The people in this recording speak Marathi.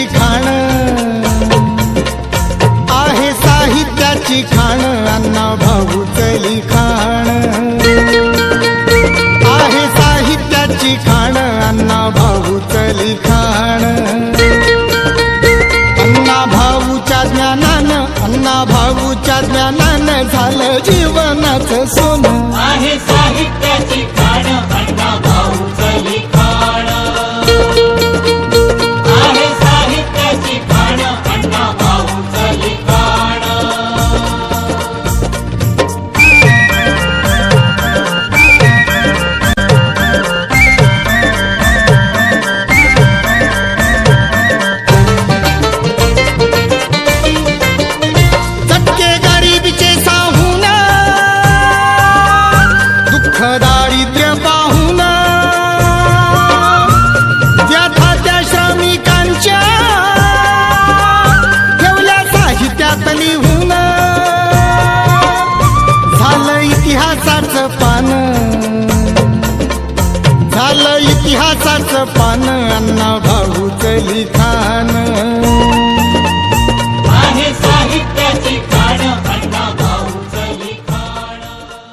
साहित्याची खाण. आहे साहित्याची खाण अण्णा भाऊच लिखाण आहे साहित्याची खाण अण्णा भाऊच लिखाण अण्णा भाऊच्या ज्ञानानं अण्णा भाऊच्या ज्ञानानं झालं जीवनाचं सोनं. आहे साहित्याची दारिद्र्य पाहून व्यथा त्या श्रमिकांच्या ठेवल्या साहित्यात लिहून झालं इतिहासाचं पान. झालं इतिहासाचं पान अण्णा भाऊच लिखाण.